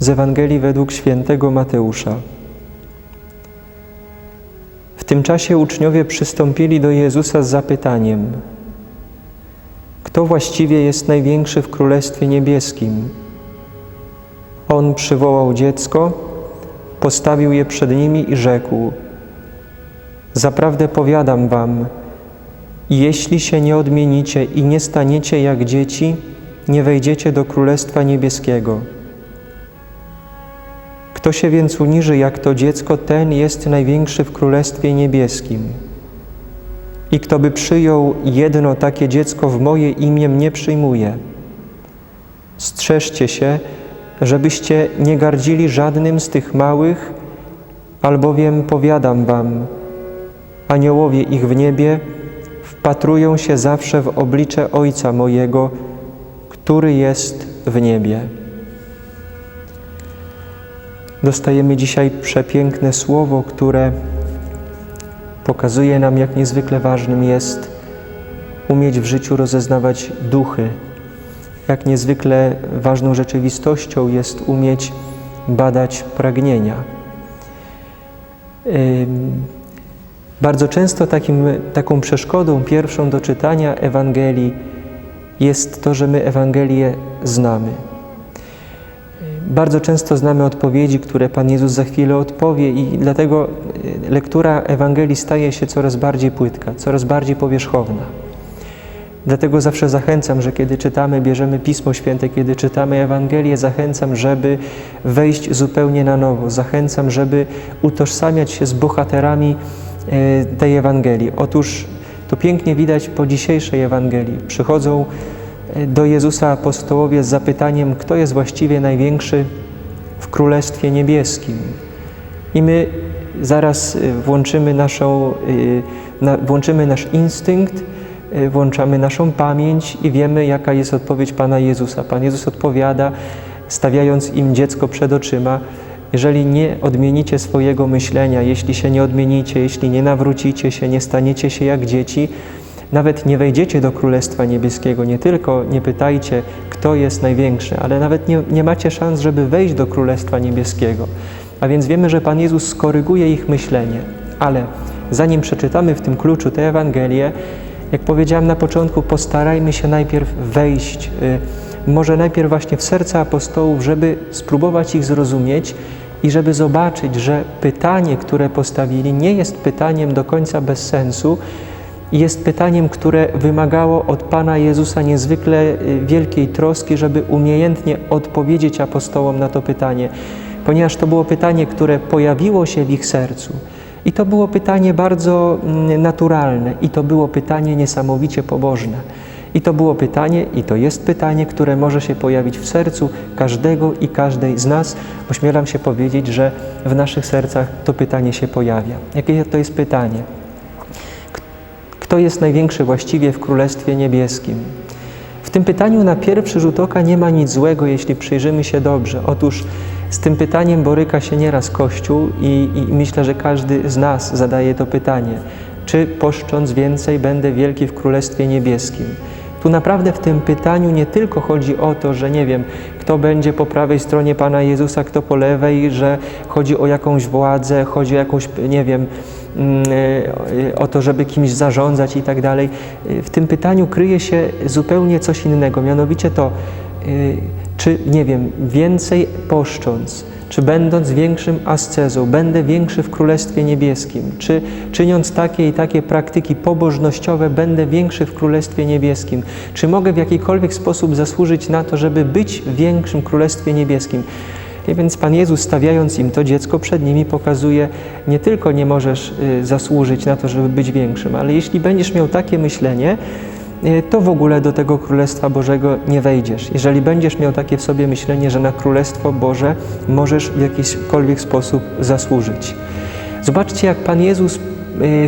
Z Ewangelii według świętego Mateusza. W tym czasie uczniowie przystąpili do Jezusa z zapytaniem: Kto właściwie jest największy w Królestwie Niebieskim? On przywołał dziecko, postawił je przed nimi i rzekł: Zaprawdę powiadam wam, jeśli się nie odmienicie i nie staniecie jak dzieci, nie wejdziecie do Królestwa Niebieskiego. Kto się więc uniży jak to dziecko, ten jest największy w Królestwie Niebieskim. I kto by przyjął jedno takie dziecko w moje imię, mnie przyjmuje. Strzeżcie się, żebyście nie gardzili żadnym z tych małych, albowiem powiadam wam, aniołowie ich w niebie wpatrują się zawsze w oblicze Ojca mojego, który jest w niebie. Dostajemy dzisiaj przepiękne słowo, które pokazuje nam, jak niezwykle ważnym jest umieć w życiu rozeznawać duchy, jak niezwykle ważną rzeczywistością jest umieć badać pragnienia. Bardzo często takim, taką przeszkodą pierwszą do czytania Ewangelii jest to, że my Ewangelię znamy. Bardzo często znamy odpowiedzi, które Pan Jezus za chwilę odpowie, i dlatego lektura Ewangelii staje się coraz bardziej płytka, coraz bardziej powierzchowna. Dlatego zawsze zachęcam, że kiedy czytamy, bierzemy Pismo Święte, kiedy czytamy Ewangelię, zachęcam, żeby wejść zupełnie na nowo. Zachęcam, żeby utożsamiać się z bohaterami tej Ewangelii. Otóż to pięknie widać po dzisiejszej Ewangelii. Przychodzą do Jezusa apostołowie z zapytaniem, kto jest właściwie największy w Królestwie Niebieskim. I my zaraz włączymy, naszą, włączymy nasz instynkt, włączamy naszą pamięć i wiemy, jaka jest odpowiedź Pana Jezusa. Pan Jezus odpowiada, stawiając im dziecko przed oczyma, jeżeli nie odmienicie swojego myślenia, jeśli się nie odmienicie, jeśli nie nawrócicie się, nie staniecie się jak dzieci, nawet nie wejdziecie do Królestwa Niebieskiego. Nie tylko nie pytajcie, kto jest największy, ale nawet nie, nie macie szans, żeby wejść do Królestwa Niebieskiego. A więc wiemy, że Pan Jezus skoryguje ich myślenie. Ale zanim przeczytamy w tym kluczu tę Ewangelię, jak powiedziałem na początku, postarajmy się najpierw wejść, może najpierw właśnie w serca apostołów, żeby spróbować ich zrozumieć i żeby zobaczyć, że pytanie, które postawili, nie jest pytaniem do końca bez sensu, jest pytaniem, które wymagało od Pana Jezusa niezwykle wielkiej troski, żeby umiejętnie odpowiedzieć apostołom na to pytanie, ponieważ to było pytanie, które pojawiło się w ich sercu. I to było pytanie bardzo naturalne, i to było pytanie niesamowicie pobożne. I to było pytanie, i to jest pytanie, które może się pojawić w sercu każdego i każdej z nas. Ośmielam się powiedzieć, że w naszych sercach to pytanie się pojawia. Jakie to jest pytanie? Kto jest największy właściwie w Królestwie Niebieskim? W tym pytaniu na pierwszy rzut oka nie ma nic złego, jeśli przyjrzymy się dobrze. Otóż z tym pytaniem boryka się nieraz Kościół i, i myślę, że każdy z nas zadaje to pytanie. Czy poszcząc więcej będę wielki w Królestwie Niebieskim? Tu naprawdę w tym pytaniu nie tylko chodzi o to, że nie wiem, kto będzie po prawej stronie Pana Jezusa, kto po lewej, że chodzi o jakąś władzę, chodzi o jakąś, nie wiem, o to, żeby kimś zarządzać i tak dalej. W tym pytaniu kryje się zupełnie coś innego, mianowicie to, czy, nie wiem, więcej poszcząc, czy będąc większym ascezą, będę większy w Królestwie Niebieskim, czy czyniąc takie i takie praktyki pobożnościowe, będę większy w Królestwie Niebieskim, czy mogę w jakikolwiek sposób zasłużyć na to, żeby być większym w Królestwie Niebieskim. I więc Pan Jezus, stawiając im to dziecko przed nimi, pokazuje, nie tylko nie możesz zasłużyć na to, żeby być większym, ale jeśli będziesz miał takie myślenie, to w ogóle do tego Królestwa Bożego nie wejdziesz. Jeżeli będziesz miał takie w sobie myślenie, że na Królestwo Boże możesz w jakikolwiek sposób zasłużyć. Zobaczcie, jak Pan Jezus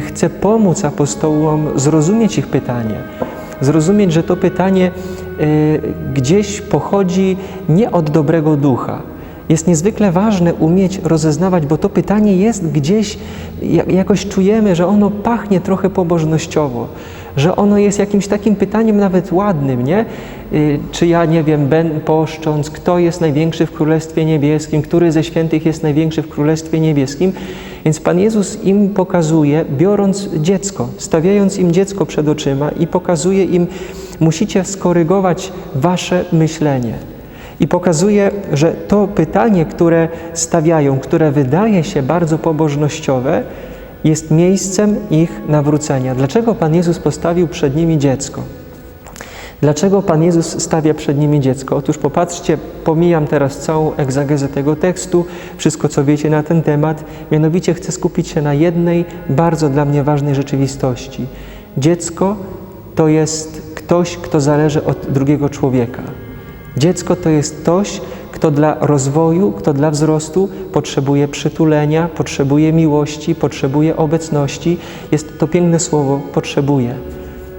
chce pomóc apostołom zrozumieć ich pytanie. Zrozumieć, że to pytanie gdzieś pochodzi nie od dobrego ducha, Jest niezwykle ważne umieć rozeznawać, bo to pytanie jest gdzieś, jak- jakoś czujemy, że ono pachnie trochę pobożnościowo, że ono jest jakimś takim pytaniem nawet ładnym, nie? Y, Czy ja, nie wiem, ben poszcząc, kto jest największy w Królestwie Niebieskim, który ze świętych jest największy w Królestwie Niebieskim. Więc Pan Jezus im pokazuje, biorąc dziecko, stawiając im dziecko przed oczyma i pokazuje im, musicie skorygować wasze myślenie. I pokazuje, że to pytanie, które stawiają, które wydaje się bardzo pobożnościowe, jest miejscem ich nawrócenia. Dlaczego Pan Jezus postawił przed nimi dziecko? Dlaczego Pan Jezus stawia przed nimi dziecko? Otóż popatrzcie, pomijam teraz całą egzagezę tego tekstu, wszystko co wiecie na ten temat, mianowicie chcę skupić się na jednej bardzo dla mnie ważnej rzeczywistości. Dziecko to jest ktoś, kto zależy od drugiego człowieka. Dziecko to jest ktoś, kto dla rozwoju, kto dla wzrostu potrzebuje przytulenia, potrzebuje miłości, potrzebuje obecności. Jest to piękne słowo potrzebuje.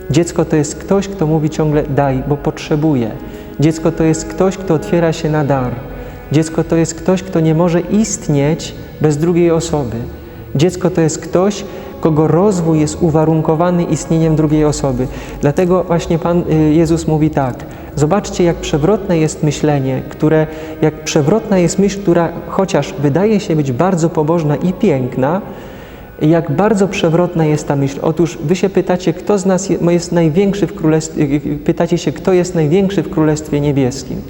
Dziecko to jest ktoś, kto mówi ciągle daj, bo potrzebuje. Dziecko to jest ktoś, kto otwiera się na dar. Dziecko to jest ktoś, kto nie może istnieć bez drugiej osoby. Dziecko to jest ktoś, kogo rozwój jest uwarunkowany istnieniem drugiej osoby. Dlatego właśnie Pan y, Jezus mówi tak. Zobaczcie, jak przewrotne jest myślenie, które, jak przewrotna jest myśl, która chociaż wydaje się być bardzo pobożna i piękna, jak bardzo przewrotna jest ta myśl. Otóż wy się pytacie, kto z nas je- jest największy w królestwie, pytacie się, kto jest największy w Królestwie Niebieskim.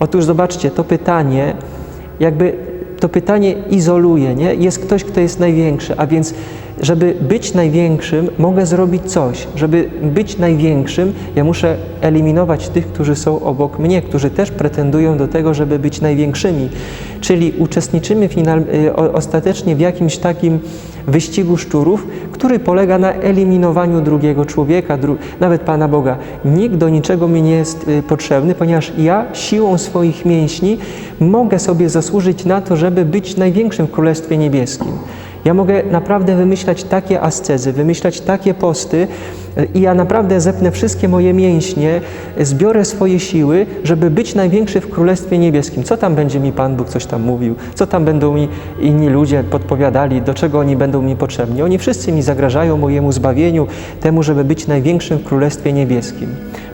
Otóż zobaczcie, to pytanie, jakby to pytanie izoluje, nie? Jest ktoś, kto jest największy, a więc żeby być największym, mogę zrobić coś. Żeby być największym, ja muszę eliminować tych, którzy są obok mnie, którzy też pretendują do tego, żeby być największymi. Czyli uczestniczymy final, y, ostatecznie w jakimś takim wyścigu szczurów, który polega na eliminowaniu drugiego człowieka, dru nawet Pana Boga. Nikt do niczego mi nie jest y, potrzebny, ponieważ ja siłą swoich mięśni mogę sobie zasłużyć na to, żeby być największym w Królestwie Niebieskim. Ja mogę naprawdę wymyślać takie ascezy, wymyślać takie posty y, i ja naprawdę zepnę wszystkie moje mięśnie, y, zbiorę swoje siły, żeby być największy w Królestwie Niebieskim. Co tam będzie mi Pan Bóg coś tam mówił? Co tam będą mi inni ludzie podpowiadali? Do czego oni będą mi potrzebni? Oni wszyscy mi zagrażają mojemu zbawieniu, temu, żeby być największym w Królestwie Niebieskim.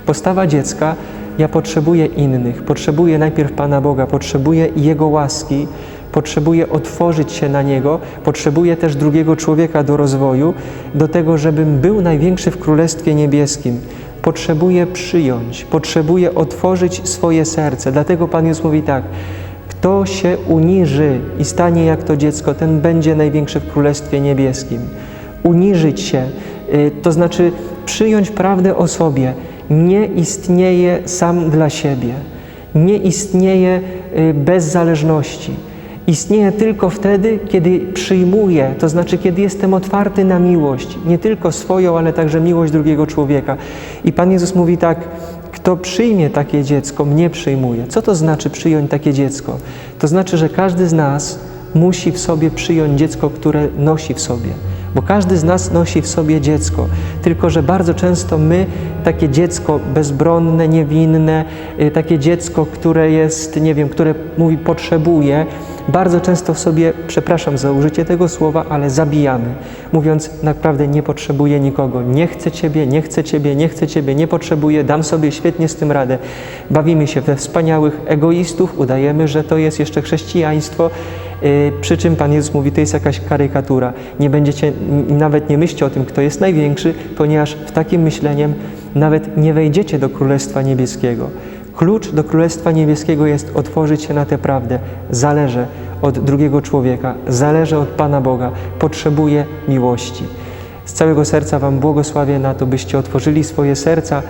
Postawa dziecka ja potrzebuję innych, potrzebuję najpierw Pana Boga, potrzebuję Jego łaski, potrzebuję otworzyć się na Niego, potrzebuję też drugiego człowieka do rozwoju, do tego, żebym był największy w Królestwie Niebieskim. Potrzebuję przyjąć, potrzebuję otworzyć swoje serce. Dlatego Pan Jezus mówi tak, kto się uniży i stanie jak to dziecko, ten będzie największy w Królestwie Niebieskim. Uniżyć się, y, to znaczy przyjąć prawdę o sobie. Nie istnieje sam dla siebie. Nie istnieje y, bez zależności. Istnieje tylko wtedy, kiedy przyjmuję, to znaczy kiedy jestem otwarty na miłość, nie tylko swoją, ale także miłość drugiego człowieka. I Pan Jezus mówi tak, kto przyjmie takie dziecko, mnie przyjmuje. Co to znaczy przyjąć takie dziecko? To znaczy, że każdy z nas musi w sobie przyjąć dziecko, które nosi w sobie. Bo każdy z nas nosi w sobie dziecko, tylko że bardzo często my takie dziecko bezbronne, niewinne, y, takie dziecko, które jest, nie wiem, które mówi potrzebuje, bardzo często w sobie, przepraszam za użycie tego słowa, ale zabijamy, mówiąc naprawdę nie potrzebuję nikogo, nie chcę Ciebie, nie chcę Ciebie, nie chcę Ciebie, nie potrzebuję, dam sobie świetnie z tym radę. Bawimy się we wspaniałych egoistów, udajemy, że to jest jeszcze chrześcijaństwo, Yy, Przy czym Pan Jezus mówi, to jest jakaś karykatura. Nie będziecie, nawet nie myślcie o tym, kto jest największy, ponieważ w takim myśleniem nawet nie wejdziecie do Królestwa Niebieskiego. Klucz do Królestwa Niebieskiego jest otworzyć się na tę prawdę. Zależę od drugiego człowieka, zależę od Pana Boga, potrzebuję miłości. Z całego serca Wam błogosławię na to, byście otworzyli swoje serca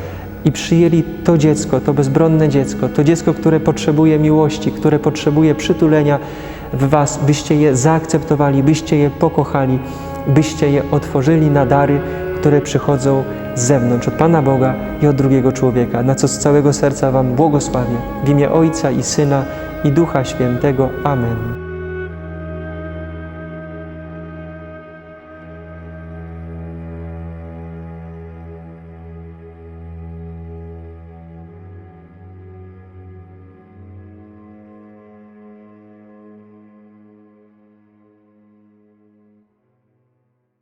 i przyjęli to dziecko, to bezbronne dziecko, to dziecko, które potrzebuje miłości, które potrzebuje przytulenia w Was, byście je zaakceptowali, byście je pokochali, byście je otworzyli na dary, które przychodzą z zewnątrz, od Pana Boga i od drugiego człowieka, na co z całego serca Wam błogosławię. W imię Ojca i Syna i Ducha Świętego. Amen.